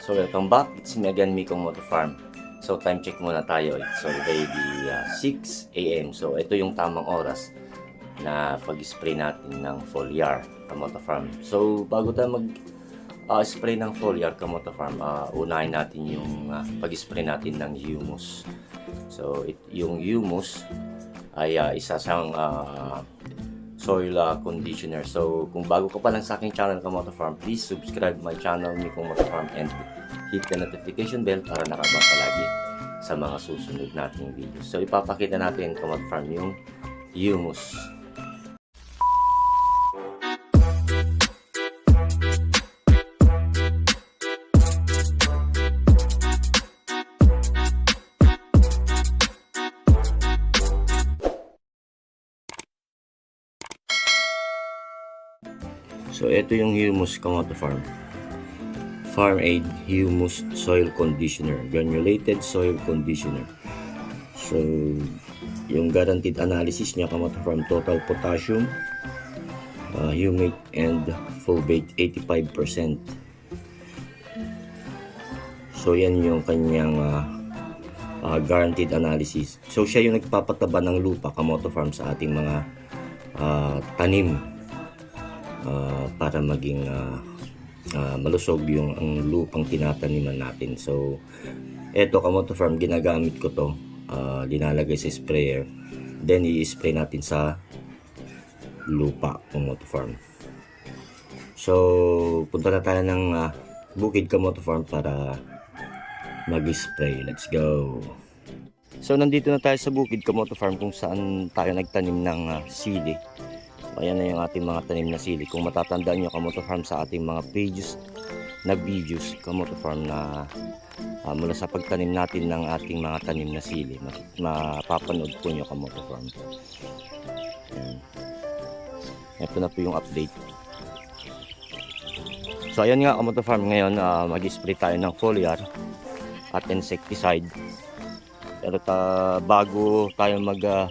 So welcome back. It's me again, Miko Moto Farm. So time check muna tayo. It's already uh, 6 a.m. So ito yung tamang oras na pag-spray natin ng foliar Kamoto Farm. So bago tayo mag uh, spray ng foliar Kamoto Farm, uh, unahin natin yung uh, pag-spray natin ng humus. So it, yung humus ay uh, isa siyang uh, soil uh, conditioner. So, kung bago ka pa lang sa aking channel, Kamoto Farm, please subscribe my channel, Miko Moto Farm, and hit the notification bell para nakabang ka lagi sa mga susunod nating videos. So, ipapakita natin, Kamoto Farm, yung humus. So, ito yung humus Kamoto Farm. Farm Aid Humus Soil Conditioner. Granulated Soil Conditioner. So, yung guaranteed analysis niya Kamoto Farm, total potassium, uh, humate, and fulvate 85%. So, yan yung kanyang uh, uh, guaranteed analysis. So, siya yung nagpapataba ng lupa Kamoto Farm sa ating mga uh, tanim uh, para maging uh, uh, malusog yung ang lupang tinataniman natin. So, eto Kamoto Farm, ginagamit ko to. Uh, dinalagay sa sprayer. Then, i-spray natin sa lupa Kamoto Farm. So, punta na tayo ng uh, Bukid Kamoto Farm para mag-spray. Let's go! So, nandito na tayo sa Bukid Kamoto Farm kung saan tayo nagtanim ng uh, sili. Ayan na yung ating mga tanim na sili. Kung matatandaan nyo Kamoto Farm sa ating mga pages na videos Kamoto Farm na uh, mula sa pagtanim natin ng ating mga tanim na sili. Ma- mapapanood po nyo Kamoto Farm. Ayan. Ito na po yung update. So ayan nga Kamoto Farm ngayon uh, mag-spray tayo ng foliar at insecticide. Pero ta, bago tayo mag uh,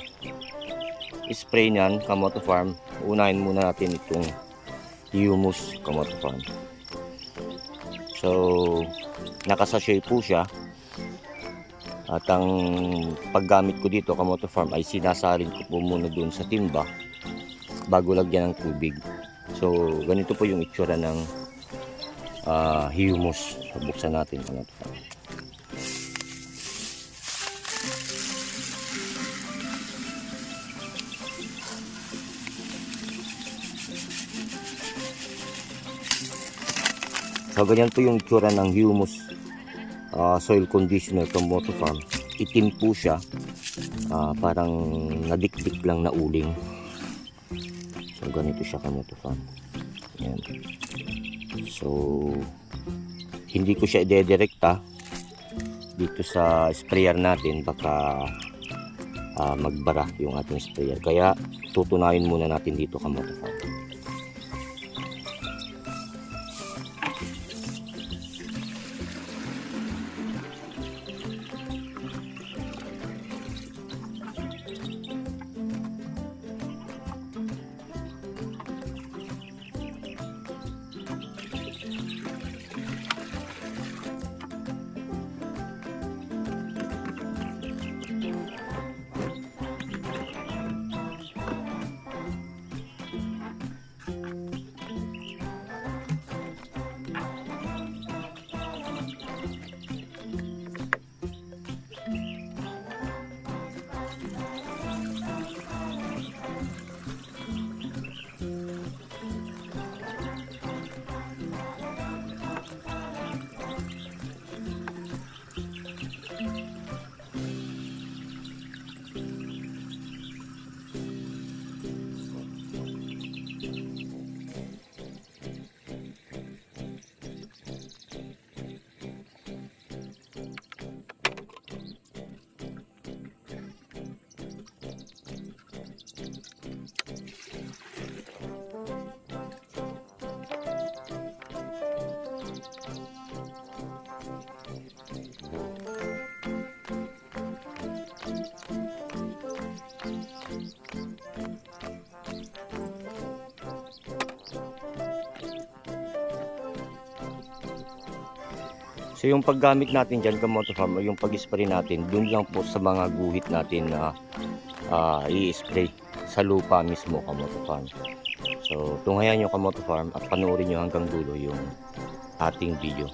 spray niyan Kamoto Farm, unahin muna natin itong humus Kamoto Farm. So, nakasashay po siya. At ang paggamit ko dito Kamoto Farm ay sinasarin ko po muna doon sa timba bago lagyan ng tubig. So, ganito po yung itsura ng uh, humus. So, buksan natin Kamoto Farm. So ganyan po yung itsura ng humus uh, soil conditioner from Moto Farm. Itim po siya. Uh, parang nadikdik lang na uling. So ganito siya ka Moto Farm. Yan. So hindi ko siya idedirekta dito sa sprayer natin baka uh, magbara yung ating sprayer. Kaya tutunayin muna natin dito ka Moto Farm. So yung paggamit natin dyan kamoto farm o yung pag-spray natin dun lang po sa mga guhit natin na ah, i-spray sa lupa mismo kamoto farm. So tunghayan nyo kamoto farm at panoorin nyo hanggang dulo yung ating video.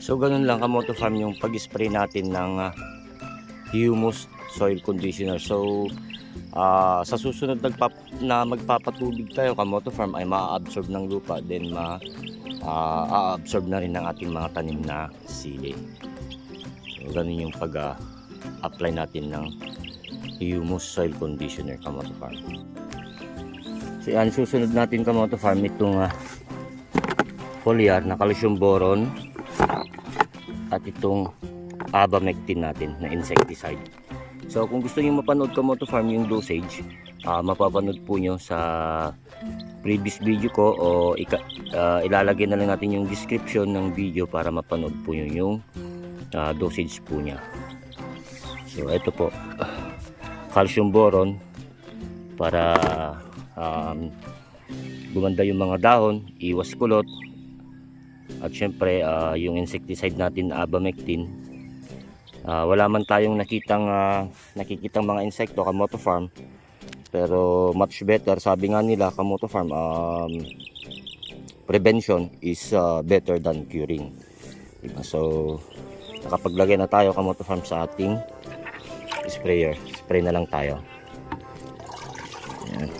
So ganun lang kamoto farm yung pag-spray natin ng ah, humus soil conditioner. So ah, sa susunod nagpap na magpapatubig tayo kamoto farm ay ma-absorb ng lupa then ma ah, a-absorb na rin ng ating mga tanim na sili. So ganun yung pag ah, apply natin ng humus soil conditioner kamoto farm. So yan susunod natin kamoto farm itong uh, foliar na calcium boron at itong abamectin natin na insecticide. So kung gusto niyo mapanood ka Moto Farm yung dosage, ah, mapapanood po nyo sa previous video ko o ika, ah, ilalagay na lang natin yung description ng video para mapanood po nyo yung ah, dosage po niya. So ito po, calcium boron para um, gumanda yung mga dahon, iwas kulot, at syempre ah, yung insecticide natin na abamectin ah, wala man tayong nakitang ah, nakikitang mga insekto kamoto farm pero much better sabi nga nila kamoto farm um, prevention is ah, better than curing diba? so nakapaglagay na tayo kamoto farm sa ating sprayer spray na lang tayo Ayan.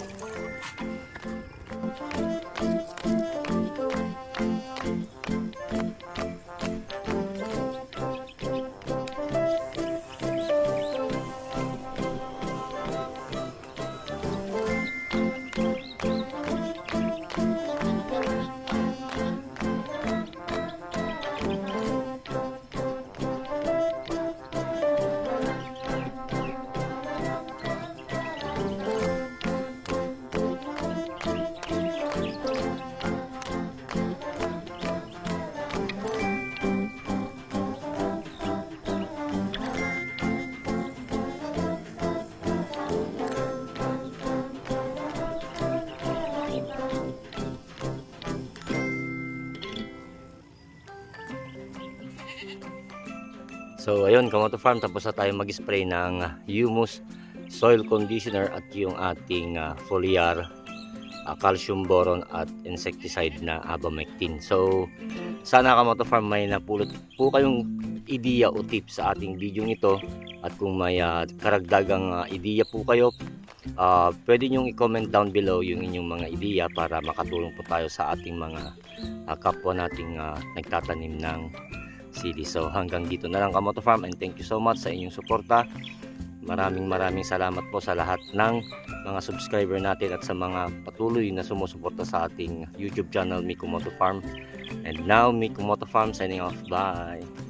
So ayun, Kamoto Farm, tapos na tayo mag-spray ng humus soil conditioner at yung ating ah, foliar ah, calcium boron at insecticide na abamectin. So sana Kamoto Farm may napulot po kayong ideya o tips sa ating video nito at kung may ah, karagdagang ah, ideya po kayo ah, pwede nyong i-comment down below yung inyong mga ideya para makatulong po tayo sa ating mga ah, kapwa nating ah, nagtatanim ng sili. So hanggang dito na lang Kamoto Farm and thank you so much sa inyong suporta. Maraming maraming salamat po sa lahat ng mga subscriber natin at sa mga patuloy na sumusuporta sa ating YouTube channel Mikumoto Farm. And now Mikumoto Farm signing off. Bye!